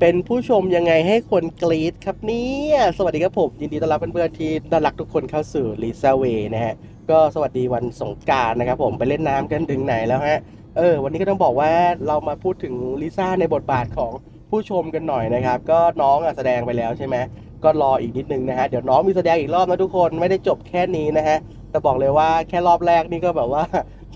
เป็นผู้ชมยังไงให้คนกรี๊ดครับเนี่ยสวัสดีครับผม ยินดีต้อนรับเพื่อนๆที่น่ารักทุกคนเข้าสู่ลิซ่าเวนะฮะ ก็สวัสดีวันสงกรารนะครับผมไปเล่นน้ำกันถึงไหนแล้วฮะ เออ วันนี้ก็ต้องบอกว่าเรามาพูดถึงลิซ่าในบทบาทของผู้ชมกันหน่อยนะครับ ก็น้องอะแสดงไปแล้วใช่ไหมก็รออีกนิดนึงนะฮะ เดี๋ยวน้องมีแสดงอีกรอบนะทุกคนไม่ได้จบแค่นี้นะฮะ แต่บอกเลยว่าแค่รอบแรกนี่ก็แบบว่า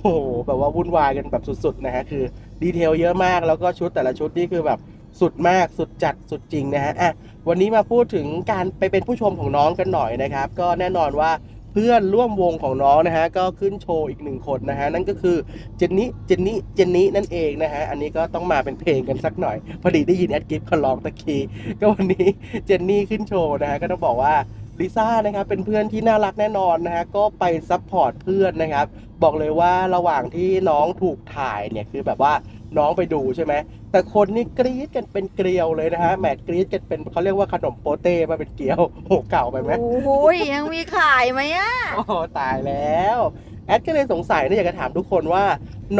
โอ้โหแบบว่าวุ่นวายกันแบบสุดๆนะฮะคือดีเทลเยอะมากแล้วก็ชุดแต่ละชุดนี่คือแบบ สุดมากสุดจัดสุดจริงนะฮะอะวันนี้มาพูดถึงการไปเป็นผู้ชมของน้องกันหน่อยนะครับ ก็แน่นอนว่าเพื่อนร่วมวงของน้องนะฮะก็ขึ้นโชว์อีกหนึ่งคนนะฮะนั่นก็คือเจนนี่เจนนี่เจนนี่นั่นเองนะฮะอันนี้ก็ต้องมาเป็นเพลงกันสักหน่อย พอดีได้ยินแอดกิฟเขาร้องตะกี้ก็วันนี้เจนนี่ขึ้นโชว์นะฮะก็ต้องบอกว่าลิซ่านะครับเป็นเพื่อนที่น่ารักแน่นอนนะฮะก็ไปซัพพอร์ตเพื่อนนะครับบอกเลยว่าระหว่างที่น้องถูกถ่ายเนี่ยคือแบบว่า น้องไปดูใช่ไหมแต่คนนี่กรี๊ดกันเป็นเกลียวเลยนะฮะแหมกรี๊ดกันเป็นเขาเรียกว่าขนมโปเต้มาเป็นเกลียวโหเก่าไปไหมโอ้ยยังมีขายไหมอะโอ้โหตายแล้วแอดก็เลยสงสัยนะอยากจะถามทุกคนว่า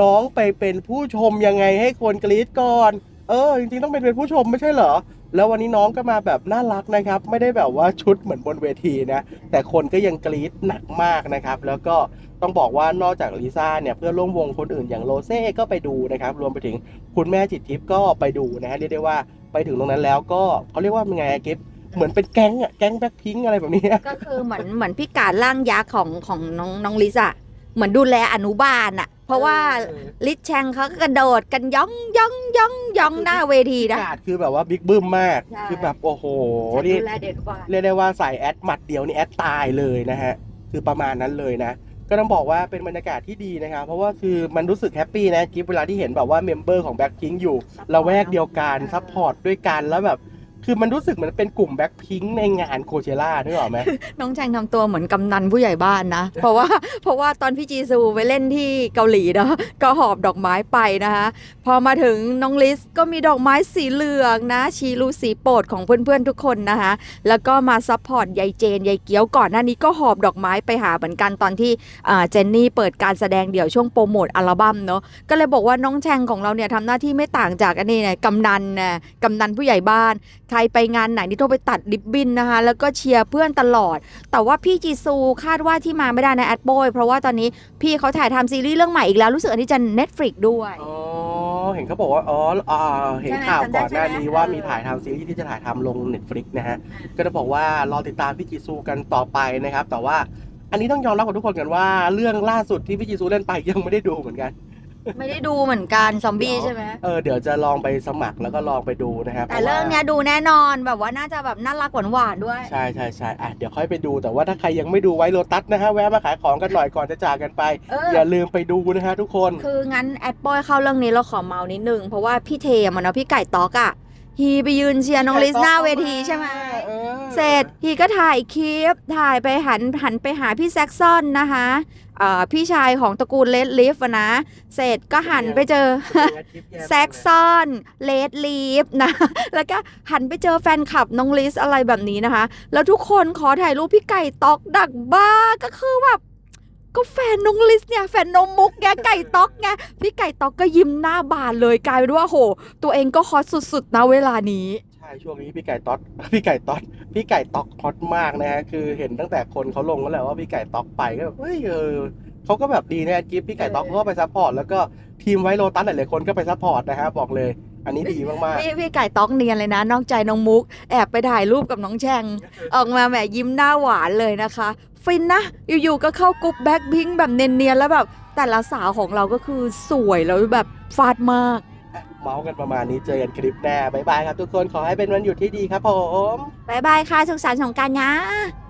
น้องไปเป็นผู้ชมยังไงให้คนกรี๊ดก่อน เออ จริงๆต้องเป็นเป็นผู้ชมไม่ใช่เหรอ แล้ววันนี้น้องก็มาแบบน่ารักนะครับ ไม่ได้แบบว่าชุดเหมือนบนเวทีนะ แต่คนก็ยังกรี๊ดหนักมากนะครับ แล้วก็ต้องบอกว่านอกจากลิซ่าเนี่ยเพื่อนร่วมวงคนอื่นอย่างโรเซ่ก็ไปดูนะครับ รวมไปถึงคุณแม่จิตทิพย์ก็ไปดูนะฮะเรียกได้ว่าไปถึงตรงนั้นแล้วก็เขาเรียกว่าเป็นไงกิฟเหมือนเป็นแก๊งอะแก๊งแบ็คพิงอะไรแบบนี้ ก็คือเหมือนเหมือนพี่การร่างยักษ์ของของน้องน้องลิซอะเหมือนดูแลอนุบาลอะ เพราะว่าลิซแชงเขาก็กระโดดกันย่องย่องย่องย่องหน้าเวทีนะ กาดคือแบบว่าบิ๊กบึ้มมาก ใช่ คือแบบโอ้โหฉันนี่ดูแลเด็กกว่าเรียกได้ว่าใส่แอดหมัดเดียวนี่แอดตายเลยนะฮะ คือประมาณนั้นเลยนะ ก็ต้องบอกว่าเป็นบรรยากาศที่ดีนะครับ เพราะว่าคือมันรู้สึกแฮปปี้นะกิฟเวลาที่เห็นแบบว่าเมมเบอร์ของแบ็คพิงอยู่ ละแวกเดียวกันซัพพอร์ตด้วยกันแล้วแบบ คือมันรู้สึกเหมือนเป็นกลุ่มแบ็คพิงในงานโคเชล่านึกออกไหมน้องแชงทำตัวเหมือนกำนันผู้ใหญ่บ้านนะ เพราะว่าเพราะว่าตอนพี่จีซูไปเล่นที่เกาหลีเนาะก็หอบดอกไม้ไปนะคะ พอมาถึงน้องลิสก็มีดอกไม้สีเหลืองนะ ชีลูสีโปรดของเพื่อนๆทุกคนนะคะ แล้วก็มาซัพพอร์ตยายเจนยายเกี้ยวก่อนหน้านี้ก็หอบดอกไม้ไปหาเหมือนกันตอนที่เจนนี่เปิดการแสดงเดี่ยวช่วงโปรโมทอัลบั้มเนาะก็เลยบอกว่าน้องแชงของเราเนี่ยทำหน้าที่ไม่ต่างจากอันนี้เนี่ยกำนันนะกำนันผู้ใหญ่บ้านใครไปงานไหนนี่ต้องไปตัดริบบินนะคะ แล้วก็เชียร์เพื่อนตลอด แต่ว่าพี่จีซูคาดว่าที่มาไม่ได้นะแอดโบยเพราะว่าตอนนี้พี่เขาถ่ายทำซีรีส์เรื่องใหม่อีกแล้วรู้สึกอันนี้จะ Netflix ด้วย อ๋อ เห็นเขาบอกว่า อ๋ออ่าเห็นข่าวก่อนหน้านี้ว่ามีถ่ายทำซีรีส์ที่จะถ่ายทำลง Netflix นะฮะ ก็จะบอกว่ารอติดตามพี่จีซูกันต่อไปนะครับ แต่ว่าอันนี้ต้องยอมรับกับทุกคนกันว่า เรื่องล่าสุดที่พี่จีซูเล่นไปยังไม่ได้ดูเหมือนกัน ไม่ได้ดูเหมือนกันซอมบี้ใช่ไหมเออเดี๋ยวจะลองไปสมัครแล้วก็ลองไปดูนะครับแต่เรื่องเนี้ยดูแน่นอนแบบว่าน่าจะแบบน่ารักหวานๆด้วย ใช่ใช่ใช่อะเดี๋ยวค่อยไปดูแต่ว่าถ้าใครยังไม่ดูไว้โลตัสนะฮะแวะมาขายของกันหน่อยก่อนจะจากกันไปเอออย่าลืมไปดูนะฮะทุกคน คืองั้นแอดบอยเข้าเรื่องนี้เราขอเมานิดนึงเพราะว่าพี่เทมันเนาะพี่ไก่ต๊อกอะ ฮีไปยืนเชียร์น้องลิสหน้าเวทีใช่ไหมเออเสร็จฮีก็ถ่ายคลิป ถ่ายไปหันหันไปหาพี่แซกซอนนะคะเอ่อพี่ชายของตระกูลเลดลิฟนะ เสร็จก็หันไปเจอ แซกซอนเลดลีฟนะ แล้วก็หันไปเจอแฟนคลับน้องลิสอะไรแบบนี้นะคะ แล้วทุกคนขอถ่ายรูปพี่ไก่ตอกดักบ้าก็คือแบบ ก็แฟนน้องลิสเนี่ยแฟนนมมุกไงไก่ต๊อกไงพี่ไก่ต๊อกก็ยิ้มหน้าบานเลยกลายเป็นว่าโห ตัวเองก็ฮอตสุดๆนะเวลานี้ใช่ช่วงนี้พี่ไก่ต๊อดพี่ไก่ต๊อดพี่ไก่ต๊อกฮอตมากนะฮะคือเห็นตั้งแต่คนเขาลงก็แล้วว่าพี่ไก่ต๊อกไปก็แบบเฮ้ยเออเขาก็แบบดีนะกิฟพี่ไก่ต๊อกก็ไปซัพพอร์ตแล้วก็ทีมไวโลตัสหลายๆคนก็ไปซัพพอร์ตนะฮะบอกเลย อันนี้ดีมากพี่พี่ไก่ต๊อกเนียนเลยนะ นอกใจน้องมุก แอบไปถ่ายรูปกับน้องแชง ออกมาแหมยิ้มหน้าหวานเลยนะคะ ฟินนะ อยู่ๆก็เข้ากรุ๊ปแบ็คพิงแบบเนียนๆแล้วแบบ แต่ละสาวของเราก็คือสวยแล้วแบบฟาดมาก ๆ เมาส์กันประมาณนี้เจอกันคลิปหน้า บ๊ายบายครับทุกคน ขอให้เป็นวันหยุดที่ดีครับผม บายบายค่ะ สุขสันต์สงกรารนะบ